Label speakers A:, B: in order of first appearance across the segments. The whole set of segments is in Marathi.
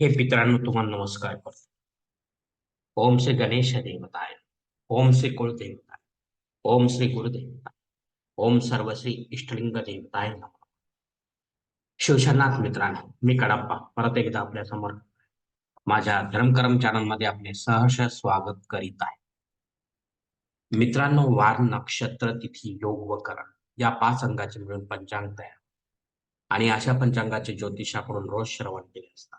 A: हे मित्रांनो तुम्हाला नमस्कार करतो. ओम श्री गणेश देवताय. ओम श्री कुलदेवताय. ओम श्री गुरुदेवताय. ओम सर्वश्री इष्टलिंग देवताय नमः. शिवशनाथ मित्रांनो मी कडप्पा. परत एकदा आपल्यासमोर माझ्या धर्मकर्म चॅनलमध्ये आपले सहर्ष स्वागत करीत आहे. मित्रांनो वार नक्षत्र तिथी योग व करण या पाच अंगाचे मिळून पंचांग तयार. आणि अशा पंचांगाचे ज्योतिषाकडून रोज श्रवण केले असतात.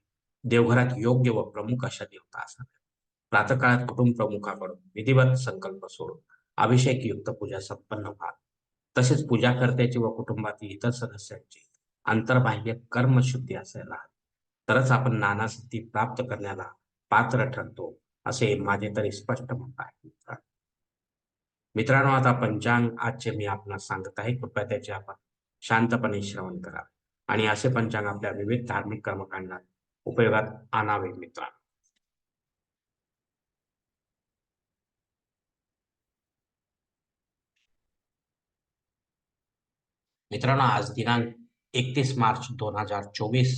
A: देवघरात योग्य व प्रमुख अशा देवता असाव्या प्रातकाळात कुटुंब प्रमुखाकडून विधिवत संकल्प सोडून अभिषेक युक्त पूजा संपन्न व्हा तसेच पूजा करत्याची व कुटुंबातील इतर सदस्यांची आंतरबाह्य कर्मशुद्धी असायला तरच आपण नाना सिद्धी प्राप्त करण्याला पात्र ठरतो असे माझे तरी स्पष्ट मत आहे मित्रांनो आता पंचांग आजचे मी आपणास सांगत आहे. कृपया त्याचे आपण शांतपणे श्रवण करा. आणि असे पंचांग आपल्या विविध धार्मिक कर्मकांडात उपयोगात आणावे मित्रांनो मित्रांनो आज दिनांक एकतीस मार्च दोन हजार चोवीस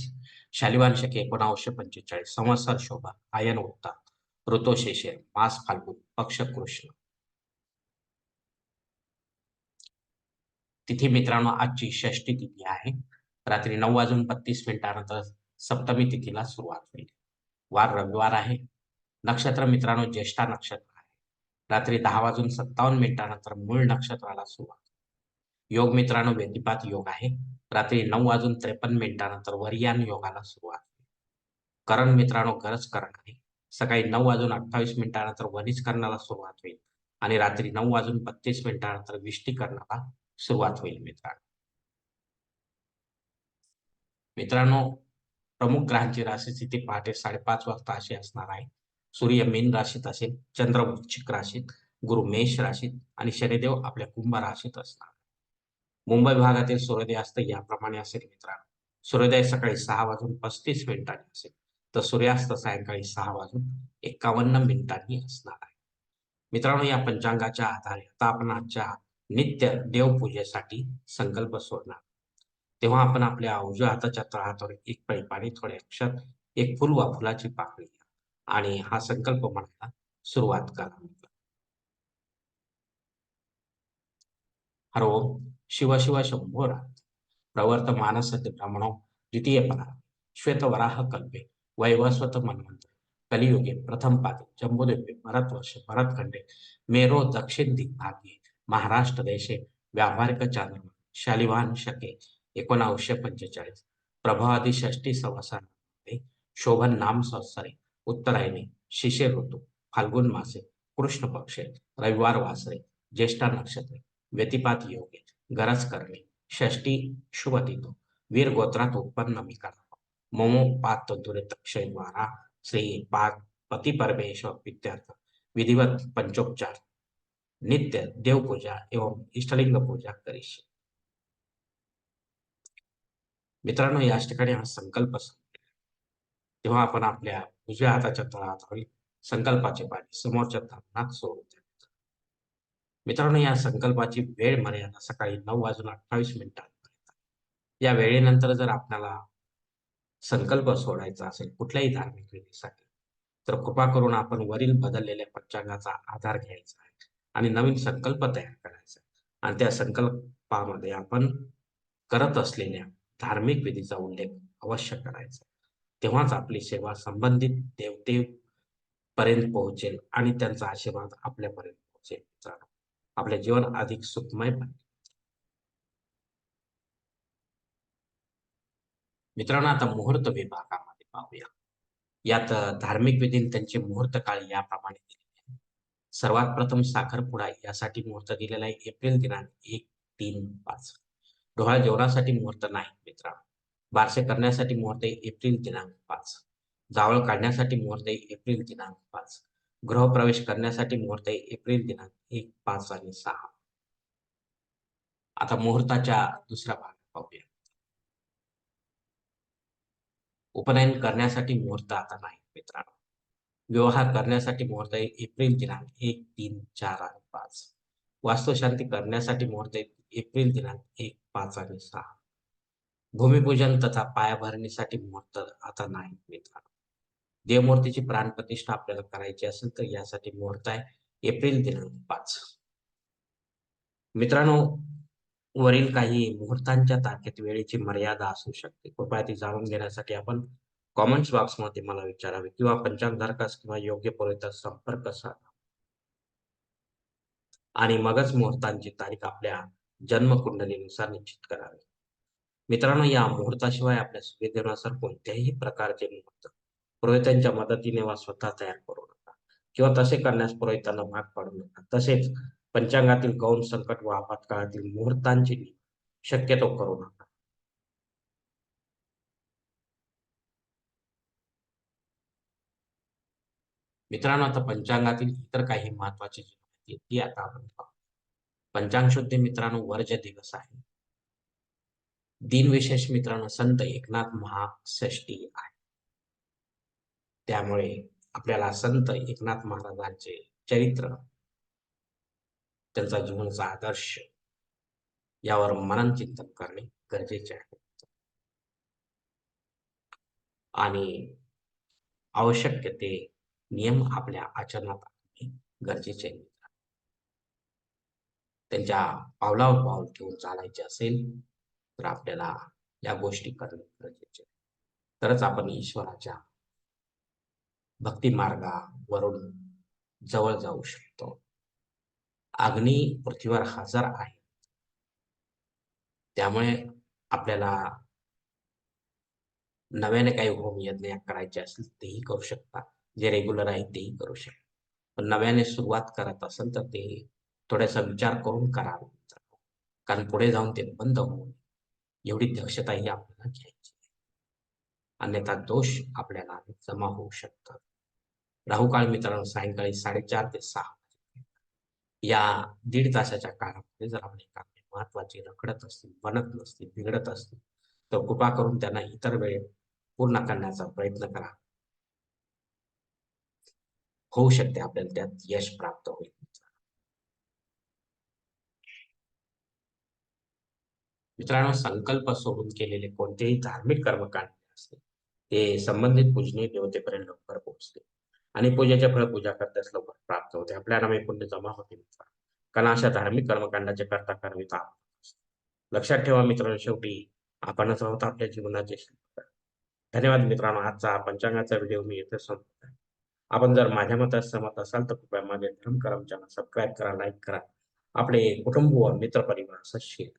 A: शालिवान शके पंचेचाळीस. संवत्सर शोभा आयन उत्तर ऋतोशेषे मास फाल्गुन पक्ष कृष्ण. तिथी मित्रांनो आजची षष्टी तिथी आहे. रात्री नऊ वाजून बत्तीस मिनिटानंतर सप्तमी तिथीला सुरुवात होईल. वार रविवार आहे. नक्षत्र मित्रांनो ज्येष्ठा नक्षत्र आहे. रात्री दहा वाजून सत्तावन्न मिनिटानंतर मूळ नक्षत्राला सुरुवात. योग मित्रांनो व्यतिपात योग आहे. रात्री नऊ वाजून त्रेपन्न मिनिटानंतर वरियान योगाला सुरुवात होईल. करण मित्रांनो गरज करण आहे. सकाळी नऊ वाजून अठ्ठावीस मिनिटानंतर वनिज सुरुवात होईल. आणि रात्री नऊ वाजून बत्तीस मिनिटानंतर विष्टीकरणाला सुरुवात होईल मित्रांनो. मित्रांनो प्रमुख ग्रहांची राशी स्थिती पहाटे साडेपाच वाजता अशी असणार आहे. सूर्य मीन राशीत असेल चंद्र वृश्चिक राशीत गुरु मेष राशीत आणि शनिदेव आपल्या कुंभ राशीत असणार मुंबई भागातील सूर्योदयास्त याप्रमाणे असेल मित्रांनो. सूर्योदय सकाळी सहा वाजून पस्तीस मिनिटांनी असेल तर सूर्यास्त सायंकाळी सहा वाजून एकावन्न मिनिटांनी असणार आहे. मित्रांनो या पंचांगाच्या आधारे आता आपण आजच्या नित्य देवपूजेसाठी संकल्प सोडणार तेव्हा आपण आपल्या उजव्या हाताच्या तळहातावर एक पळी थोडे अक्षर एक फुल वा फुलाची पाकळी आणि हा संकल्प म्हणायला सुरुवात करा. हरो शिव शिव शंभोरा प्रवर्त मानस ब्राह्मण द्वितीय पदा. श्वेतवराह कल्पे. वैवस्वत मनवंत कलियुगे प्रथम पादे. जम्बूद्वीपे भरतवर्ष भरतखंडे मेरो दक्षिण दिग्भागे. महाराष्ट्र देशे व्यावहारिक चांद्रमा शालिवान शके. एकोणावीसशे पंचेचाळीस. प्रभावादी षष्टी सवसामध्ये शोभन नाम संसारे उत्तरायणी शिशे ऋतू फाल्गुन मासे कृष्ण पक्षे रविवार वासरे ज्येष्ठा नक्षत्रे व्यतिपात योगे गरज करणे षष्टी शुभ तिथो वीर गोत्रात उत्पन्न मी मोमो पात क्षय द्वारा श्री पाक पती परमेश्वर विद्यार्थ विधिवत पंचोपचार नित्य देवपूजा एवं इष्टलिंग पूजा करीश मित्रांनो याच ठिकाणी हा संकल्प तेव्हा आपण आपल्या उजव्या हाताच्या तळात होईल संकल्पाचे पाणी समोरच्या तापणात सोडून द्या मित्रांनो या संकल्पाची वेळ मर्यादा सकाळी नऊ वाजून अठ्ठावीस मिनिटांपर्यंत या वेळेनंतर जर आपल्याला संकल्प सोडायचा असेल कुठल्याही धार्मिक विधीसाठी तर कृपा करून आपण वरील बदललेल्या पंचांगाचा आधार घ्यायचा आहे आणि नवीन संकल्प तयार करायचा आणि त्या संकल्पामध्ये आपण करत असलेल्या धार्मिक विधीचा उल्लेख अवश्य करायचा. तेव्हाच आपली सेवा संबंधित देवते पर्यंत पोहोचेल आणि त्यांचा आशीर्वाद आपल्यापर्यंत पोहोचेल. आपले जीवन अधिक सुखमय बनेल. मित्रांनो आता मुहूर्त विभागामध्ये पाहूया. यात धार्मिक विधी त्यांचे मुहूर्त काळ याप्रमाणे दिलेले आहे. सर्वात प्रथम साखरपुडा यासाठी मुहूर्त दिलेला आहे. एप्रिल दिनांक एक तीन पाच. डोहाळ जेवणासाठी मुहूर्त नाही मित्रांनो. बारसे करण्यासाठी मुहूर्त एप्रिल दिनांक पाच. जावळ काढण्यासाठी मुहूर्त एप्रिल दिनांक पाच. गृहप्रवेश करण्यासाठी मुहूर्त एप्रिल दिनांक एक पाच आणि सहा. आता मुहूर्ताच्या दुसऱ्या भागात पाहूया. उपनयन करण्यासाठी मुहूर्त आता नाही मित्रांनो. विवाह करण्यासाठी मुहूर्त आहे एप्रिल दिनांक एक तीन चार आणि पाच. वास्तुशांती करण्यासाठी मुहूर्त आहे एप्रिल दिनांक एक पाच आणि सहा. भूमिपूजन तथा पायाभरणीसाठी मुहूर्त आता नाही मित्रांनो देवमूर्तीची प्राणप्रतिष्ठा आपल्याला करायची असेल तर यासाठी मुहूर्त आहे एप्रिल दिनांक पाच. मित्रांनो वरील काही मुहूर्तांच्या तारखेत वेळेची मर्यादा असू शकते. कृपया ती जाणून घेण्यासाठी आपण कॉमेंट्स बॉक्समध्ये मला विचारावे किंवा पंचांगधारकास किंवा योग्य पुरोहितास संपर्क साधा. आणि मगच मुहूर्तांची तारीख आपल्या जन्मकुंडलीनुसार निश्चित करावी. मित्रांनो या मुहूर्ताशिवाय आपल्या सुविधेनुसार कोणत्याही प्रकारचे मुहूर्त पुरोहितांच्या मदतीने वा स्वतः तयार करू नका. किंवा तसे करण्यास पुरोहितांना भाग पाडू नका. तसेच पंचांगातील गौण संकट व आपत्काळातील मुहूर्तांची शक्यतो करू नका. मित्रांनो आता पंचांगातील इतर काही महत्वाची जी ती आता आपण पाहू. पंचांग शुद्धी मित्रांनो वर्ज दिवस आहे. दिनविशेष मित्रांनो संत एकनाथ महाषष्टी आहे. त्यामुळे आपल्याला संत एकनाथ महाराजांचे चरित्र त्यांचा जीवनाचा आदर्श यावर मनन चिंतन करणे गरजेचे आहे. आणि आवश्यक ते नियम आपल्या आचरणात आणणे गरजेचे आहे. त्यांच्या पावलावर पाऊल ठेवून चालायचे असेल तर आपल्याला या गोष्टी करणे गरजेचे तरच आपण ईश्वराच्या भक्ती मार्गावरून जवळ जाऊ शकतो. अग्नी पृथ्वीवर हजर आहे. त्यामुळे आपल्याला नव्याने काही होम यज्ञ करायचे असेल तेही करू शकता. जे रेग्युलर आहे तेही करू शकता. पण नव्याने सुरुवात करत असेल तर ते थोडासा विचार करून करावे कारण पुढे जाऊन ते बंद होऊ नये एवढी दक्षताही आपल्याला घ्यायची अन्यथा दोष आपल्याला जमा होऊ शकतात. राहुकाळ मित्रांनो सायंकाळी साडेचार ते सहा या दीड तासाच्या काळामध्ये जर आपली कामे महत्वाची रखडत असतील बनत नसतील बिघडत असतील तर कृपा करून त्यांना इतर वेळेत पूर्ण करण्याचा प्रयत्न करा. होऊ शकते आपल्याला त्यात यश प्राप्त होईल. मित्रांनो संकल्प सोडून केलेले कोणतेही धार्मिक कर्मकांड असते ते संबंधित पूजनीय देवतेपर्यंत लवकर पोहोचते. आणि पूजेचे फळ पूजा करताच लवकर प्राप्त होते. आपल्या नामे पुण्य जमा होते मित्र कारण अशा धार्मिक कर्मकांडाचे करता करविता लक्षात ठेवा मित्रांनो शेवटी आपणच आहोत आपल्या जीवनाचे शिल्पकार धन्यवाद मित्रांनो. आजचा पंचांगाचा व्हिडिओ मी येथे संपत आपण जर माझ्या मतात सहमत असाल तर कृपया माझे धर्म करम चॅनल सबस्क्राईब करा लाईक करा. आपले कुटुंब व मित्र परिवार शेअर